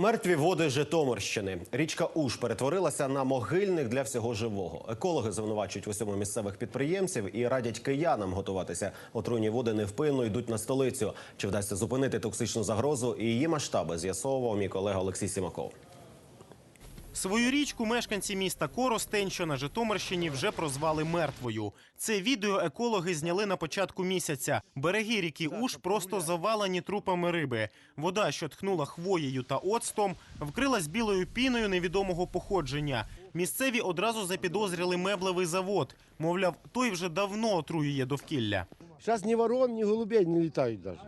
Мертві води Житомирщини. Річка Уж перетворилася на могильник для всього живого. Екологи звинувачують в усьому місцевих підприємців і радять киянам готуватися. Отруйні води невпинно йдуть на столицю. Чи вдасться зупинити токсичну загрозу і її масштаби? З'ясовував мій колега Олексій Сімаков. Свою річку мешканці міста Коростень, що на Житомирщині, вже прозвали мертвою. Це відео екологи зняли на початку місяця. Береги ріки Уж просто завалені трупами риби. Вода, що тхнула хвоєю та оцтом, вкрилась білою піною невідомого походження. Місцеві одразу запідозрили меблевий завод. Мовляв, той вже давно отруює довкілля. Сейчас ни ворон, ни голубей не летают даже.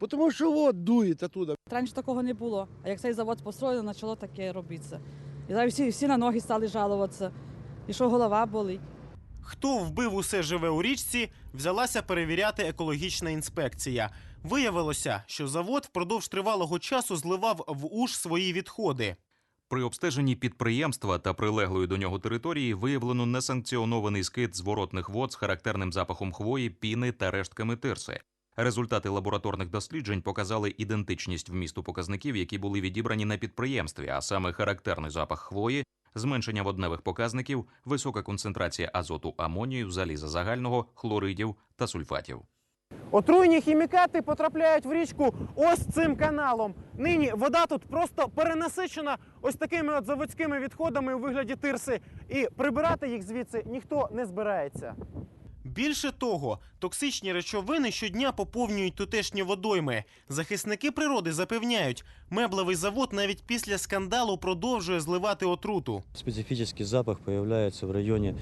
Потому что вот дует оттуда. Раніше такого не було. А як цей завод построєно, почало таке робитися. І зараз всі, всі на ноги стали жалуватися. І що голова болить. Хто вбив усе живе у річці, взялася перевіряти екологічна інспекція. Виявилося, що завод впродовж тривалого часу зливав в уж свої відходи. При обстеженні підприємства та прилеглої до нього території виявлено несанкціонований скид зворотних вод з характерним запахом хвої, піни та рештками тирси. Результати лабораторних досліджень показали ідентичність вмісту показників, які були відібрані на підприємстві, а саме характерний запах хвої, зменшення водневих показників, висока концентрація азоту амонію, заліза загального, хлоридів та сульфатів. Отруйні хімікати потрапляють в річку ось цим каналом. Нині вода тут просто перенасичена ось такими от заводськими відходами у вигляді тирси, і прибирати їх звідси ніхто не збирається. Більше того, токсичні речовини щодня поповнюють тутешні водойми. Захисники природи запевняють, меблевий завод навіть після скандалу продовжує зливати отруту. Специфический запах появляется в районе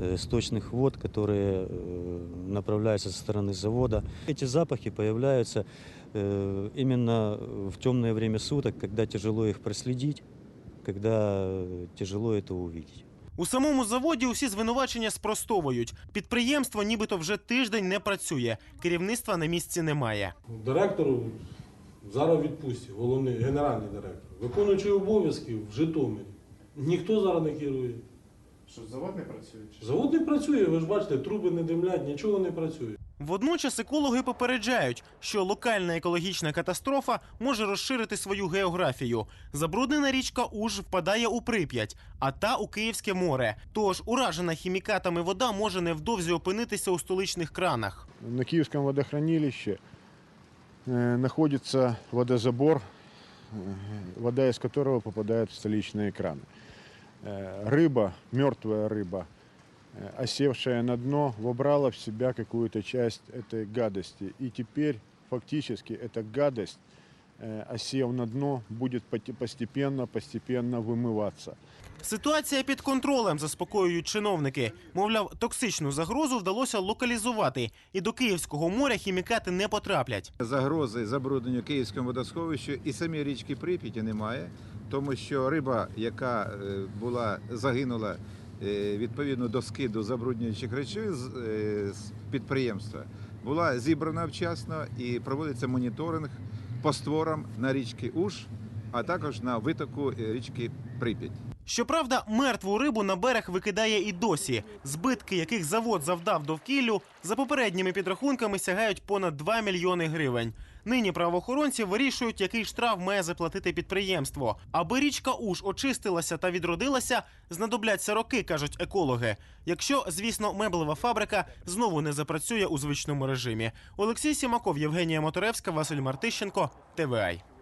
э, сточных вод, которые э, направляются со стороны завода. Эти запахи появляются э, именно в темное время суток, когда тяжело их проследить, когда э, тяжело это увидеть. У самому заводі усі звинувачення спростовують. Підприємство нібито вже тиждень не працює. Керівництва на місці немає. Директор зараз відпустці, головний генеральний директор. Виконуючий обов'язки в Житомирі. Ніхто зараз не керує. Що завод не працює? Завод не працює, ви ж бачите, труби не димлять, нічого не працює. Водночас екологи попереджають, що локальна екологічна катастрофа може розширити свою географію. Забруднена річка Уж впадає у Прип'ять, а та у Київське море. Тож уражена хімікатами вода може невдовзі опинитися у столичних кранах. На Киевском водохранилище э, находится водозабор, э, вода из которого попадает в столичные краны. Э, рыба, мертвая рыба, э, осевшая на дно, вобрала в себя какую-то часть этой гадости. И теперь фактически эта гадость, э, осев на дно, будет поте- постепенно, постепенно вымываться. Ситуація під контролем, заспокоюють чиновники. Мовляв, токсичну загрозу вдалося локалізувати, і до Київського моря хімікати не потраплять. загрози забрудненню Київському водосховищу і самі річки Прип'яті немає, тому що риба, яка е, була загинула е, відповідно до скиду забруднюючих речей з, е, підприємства, була зібрана вчасно і проводиться моніторинг по створам на річки Уж, а також на витоку е, річки Прип'ять. Щоправда, мертву рибу на берег викидає і досі. Збитки, яких завод завдав довкіллю, за попередніми підрахунками сягають понад 2 мільйони гривень. Нині правоохоронці вирішують, який штраф має заплатити підприємство. Аби річка Уж очистилася та відродилася, знадобляться роки, кажуть екологи. Якщо, звісно, меблева фабрика знову не запрацює у звичному режимі. Олексій Сімаков, Євгенія Моторевська, Василь Мартищенко, ТВАЙ.